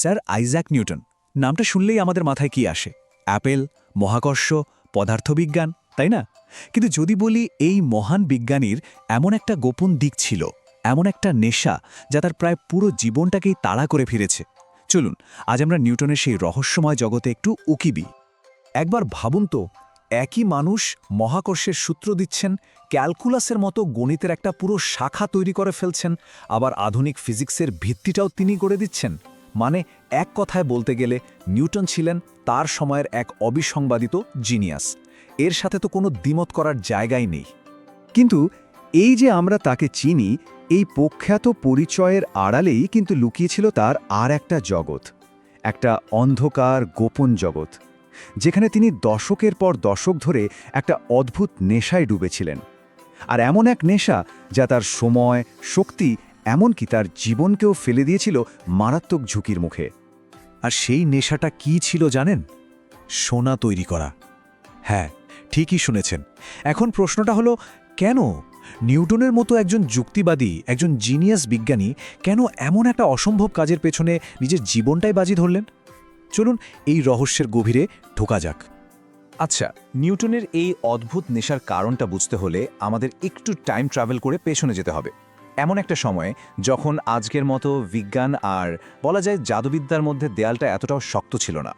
Sir Isaac Newton. নামটা শুনলেই আমাদের মাথায় কি আসে? অ্যাপেল, মহাকর্ষ, পদার্থবিজ্ঞান, তাই না? কিন্তু যদি বলি এই মহান বিজ্ঞানীর এমন একটা গোপন দিক ছিল, এমন একটা নেশা যা তার প্রায় পুরো জীবনটাকেই তাড়া করে ফিরেছে। চলুন, আজ আমরা নিউটনের সেই রহস্যময় জগতে একটু উকিবি একবার ভাবুন তো, একই মানুষ মহাকর্ষের সূত্র দিচ্ছেন, ক্যালকুলাসের মতো গণিতের একটা পুরো শাখা তৈরি করে ফেলছেন, আবার আধুনিক ফিজিক্সের ভিত্তিটাও তিনি করে দিচ্ছেন। মানে এক কথায় বলতে গেলে নিউটন ছিলেন তার সময়ের এক অবিসংবাদিত জিনিয়াস। এর সাথে তো কোনো দ্বিমত করার জায়গাই নেই। কিন্তু এই যে আমরা তাকে চিনি, এই প্রখ্যাত পরিচয়ের আড়ালেই কিন্তু লুকিয়েছিল তার আর একটা জগৎ, একটা অন্ধকার গোপন জগৎ, যেখানে তিনি দশকের পর দশক ধরে একটা অদ্ভুত নেশায় ডুবেছিলেন। আর এমন এক নেশা যা তার সময়, শক্তি এমনকি তার জীবনকেও ফেলে দিয়েছিল মারাত্মক ঝুঁকির মুখে। আর সেই নেশাটা কি ছিল জানেন? সোনা তৈরি করা। হ্যাঁ ঠিকই শুনেছেন। এখন প্রশ্নটা হলো, কেন নিউটনের মতো একজন যুক্তিবাদী, একজন জিনিয়াস বিজ্ঞানী কেন এমন একটা অসম্ভব কাজের পেছনে নিজের জীবনটাই বাজি ধরলেন? চলুন এই রহস্যের গভীরে ঢোকা যাক। আচ্ছা নিউটনের এই অদ্ভুত নেশার কারণটা বুঝতে হলে আমাদের একটু টাইম ট্রাভেল করে পেছনে যেতে হবে। এমন একটা সময়ে যখন আজকের মতো বিজ্ঞান আর বলা যায় জাদুবিদ্যার মধ্যে দেয়ালটা এতটাও শক্ত ছিল না।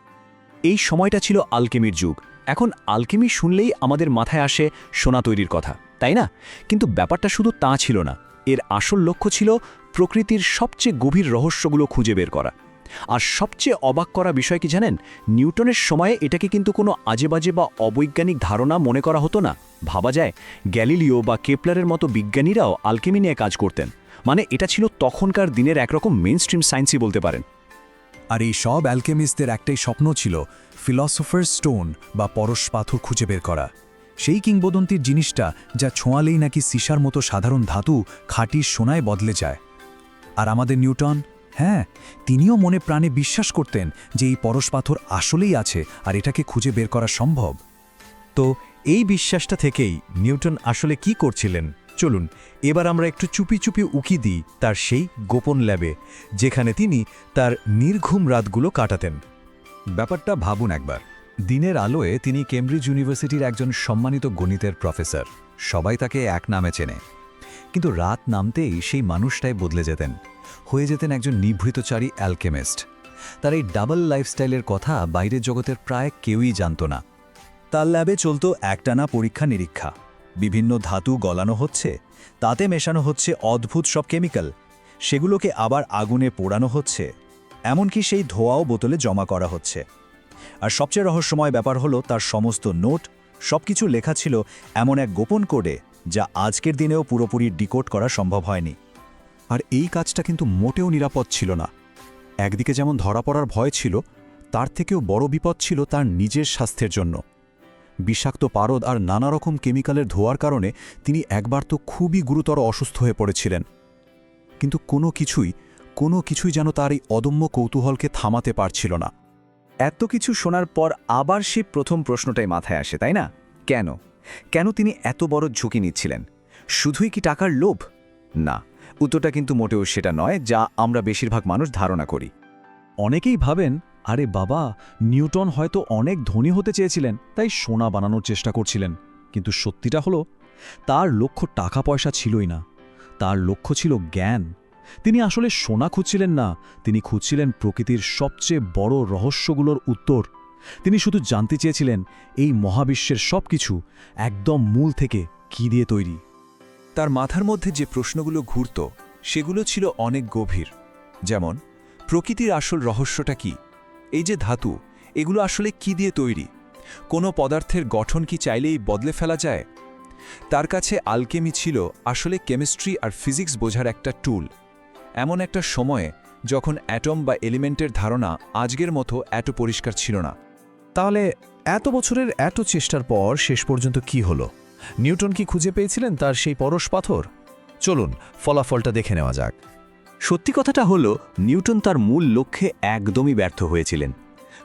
এই সময়টা ছিল আলকেমির যুগ। এখন আলকেমি শুনলেই আমাদের মাথায় আসে সোনা তৈরির কথা, তাই না? কিন্তু ব্যাপারটা শুধু তা ছিল না। এর আসল লক্ষ্য ছিল প্রকৃতির সবচেয়ে গভীর রহস্যগুলো খুঁজে বের করা। আর সবচেয়ে অবাক করা বিষয় কি জানেন? নিউটনের সময়ে এটাকে কিন্তু কোনো আজেবাজে বা অবৈজ্ঞানিক ধারণা মনে করা হতো না। ভাবা যায়, গ্যালিলিও বা কেপলারের মতো বিজ্ঞানীরাও আলকেমি নিয়ে কাজ করতেন। মানে এটা ছিল তখনকার দিনের একরকম মেন স্ট্রিম সায়েন্সই বলতে পারেন। আর এই সব অ্যালকেমিস্টদের একটাই স্বপ্ন ছিল ফিলসফার স্টোন বা পরশ পাথর খুঁজে বের করা। সেই কিংবদন্তির জিনিসটা যা ছোঁয়ালেই নাকি সিসার মতো সাধারণ ধাতু খাঁটি সোনায় বদলে যায়। আর আমাদের নিউটন হ্যাঁ তিনিও মনে প্রাণে বিশ্বাস করতেন যে এই পরশ পাথর আসলেই আছে আর এটাকে খুঁজে বের করা সম্ভব। তো এই বিশ্বাসটা থেকেই নিউটন আসলে কি করছিলেন? চলুন, এবার আমরা একটু চুপি চুপি উকি দিই তার সেই গোপন ল্যাবে, যেখানে তিনি তার নির্ঘুম রাতগুলো কাটাতেন। ব্যাপারটা ভাবুন একবার। দিনের আলোয় তিনি কেমব্রিজ ইউনিভার্সিটির একজন সম্মানিত গণিতের প্রফেসর। সবাই তাকে এক নামে চেনে। কিন্তু রাত নামতেই সেই মানুষটাই বদলে যেতেন। হয়ে যেতেন একজন নিভৃতচারী অ্যালকেমিস্ট। তার এই ডাবল লাইফস্টাইলের কথা বাইরের জগতের প্রায় কেউই জানত না। তার ল্যাবে চলত একটানা পরীক্ষা নিরীক্ষা বিভিন্ন ধাতু গলানো হচ্ছে, তাতে মেশানো হচ্ছে অদ্ভুত সব কেমিক্যাল। সেগুলোকে আবার আগুনে পোড়ানো হচ্ছে। এমনকি সেই ধোঁয়াও বোতলে জমা করা হচ্ছে। আর সবচেয়ে রহস্যময় ব্যাপার হলো তার সমস্ত নোট, সবকিছু লেখা ছিল এমন এক গোপন কোডে, যা আজকের দিনেও পুরোপুরি ডিকোড করা সম্ভব হয়নি। আর এই কাজটা কিন্তু মোটেও নিরাপদ ছিল না। একদিকে যেমন ধরা পড়ার ভয় ছিল, তার থেকেও বড় বিপদ ছিল তার নিজের স্বাস্থ্যের জন্য। বিষাক্ত পারদ আর নানা রকম কেমিক্যালের ধোয়ার কারণে তিনি একবার তো খুবই গুরুতর অসুস্থ হয়ে পড়েছিলেন। কিন্তু কোনো কিছুই কোনো কিছুই যেন তার এই অদম্য কৌতূহলকে থামাতে পারছিল না। এত কিছু শোনার পর আবার সে প্রথম প্রশ্নটাই মাথায় আসে, তাই না? কেন? কেন তিনি এত বড় ঝুঁকি নিচ্ছিলেন? শুধুই কি টাকার লোভ? না, উত্তরটা কিন্তু মোটেও সেটা নয়, যা আমরা বেশিরভাগ মানুষ ধারণা করি। অনেকেই ভাবেন আরে বাবা, নিউটন হয়তো অনেক ধনী হতে চেয়েছিলেন, তাই সোনা বানানোর চেষ্টা করছিলেন। কিন্তু সত্যিটা হলো, তার লক্ষ্য টাকা পয়সা ছিলই না। তার লক্ষ্য ছিল জ্ঞান। তিনি আসলে সোনা খুঁজছিলেন না, তিনি খুঁজছিলেন প্রকৃতির সবচেয়ে বড় রহস্যগুলোর উত্তর। তিনি শুধু জানতে চেয়েছিলেন, এই মহাবিশ্বের সব কিছু একদম মূল থেকে কি দিয়ে তৈরি। তার মাথার মধ্যে যে প্রশ্নগুলো ঘুরত, সেগুলো ছিল অনেক গভীর। যেমন, প্রকৃতির আসল রহস্যটা কি? এই যে ধাতু, এগুলো আসলে কি দিয়ে তৈরি? কোনো পদার্থের গঠন কি চাইলেই বদলে ফেলা যায়? তার কাছে আলকেমি ছিল আসলে কেমিস্ট্রি আর ফিজিক্স বোঝার একটা টুল এমন একটা সময়ে যখন অ্যাটম বা এলিমেন্টের ধারণা আজকের মতো এত পরিষ্কার ছিল না। তাহলে এত বছরের এত চেষ্টার পর শেষ পর্যন্ত কি হলো? নিউটন কি খুঁজে পেয়েছিলেন তার সেই পরশ পাথর? চলুন, ফলাফলটা দেখে নেওয়া যাক। সত্যি কথাটা হলো, নিউটন তার মূল লক্ষ্যে একদমই ব্যর্থ হয়েছিলেন।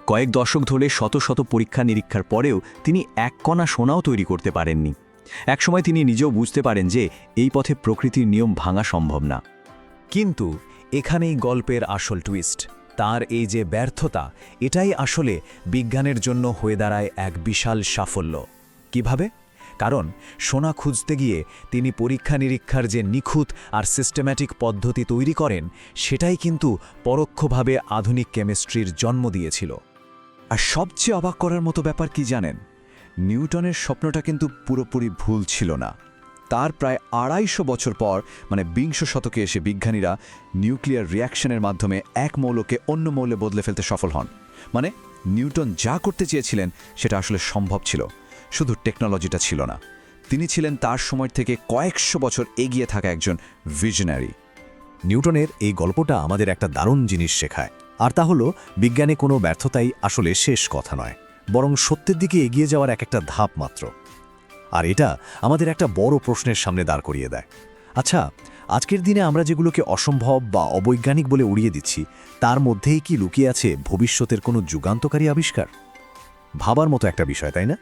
কয়েক দশক ধরে শত শত পরীক্ষা নিরীক্ষার পরেও তিনি এক কণা সোনাও তৈরি করতে পারেননি। একসময় তিনি নিজেও বুঝতে পারেন যে, এই পথে প্রকৃতির নিয়ম ভাঙা সম্ভব না। কিন্তু এখানেই গল্পের আসল টুইস্ট তার এই যে ব্যর্থতা, এটাই আসলে বিজ্ঞানের জন্য হয়ে দাঁড়ায় এক বিশাল সাফল্য। কীভাবে? কারণ সোনা খুঁজতে গিয়ে তিনি পরীক্ষা নিরীক্ষার যে নিখুঁত আর সিস্টেম্যাটিক পদ্ধতি তৈরি করেন, সেটাই কিন্তু পরোক্ষভাবে আধুনিক কেমিস্ট্রির জন্ম দিয়েছিল। আর সবচেয়ে অবাক করার মতো ব্যাপার কি জানেন? নিউটনের স্বপ্নটা কিন্তু পুরোপুরি ভুল ছিল না। তার প্রায় আড়াইশো বছর পর মানে বিংশ শতকে এসে বিজ্ঞানীরা নিউক্লিয়ার রিয়াকশনের মাধ্যমে এক মৌলকে অন্য মৌলে বদলে ফেলতে সফল হন। মানে নিউটন যা করতে চেয়েছিলেন, সেটা আসলে সম্ভব ছিল। শুধু টেকনোলজিটা ছিল না। তিনি ছিলেন তার সময় থেকে কয়েকশো বছর এগিয়ে থাকা একজন ভিশনারি নিউটনের এই গল্পটা আমাদের একটা দারুণ জিনিস শেখায়। আর তা হলো, বিজ্ঞানে কোনো ব্যর্থতাই আসলে শেষ কথা নয়, বরং সত্যের দিকে এগিয়ে যাওয়ার এক একটা ধাপ মাত্র। আর এটা আমাদের একটা বড় প্রশ্নের সামনে দাঁড় করিয়ে দেয়। আচ্ছা আজকের দিনে আমরা যেগুলোকে অসম্ভব বা অবৈজ্ঞানিক বলে উড়িয়ে দিচ্ছি, তার মধ্যেই কি লুকিয়ে আছে ভবিষ্যতের কোনো যুগান্তকারী আবিষ্কার? ভাবার মতো একটা বিষয়, তাই না?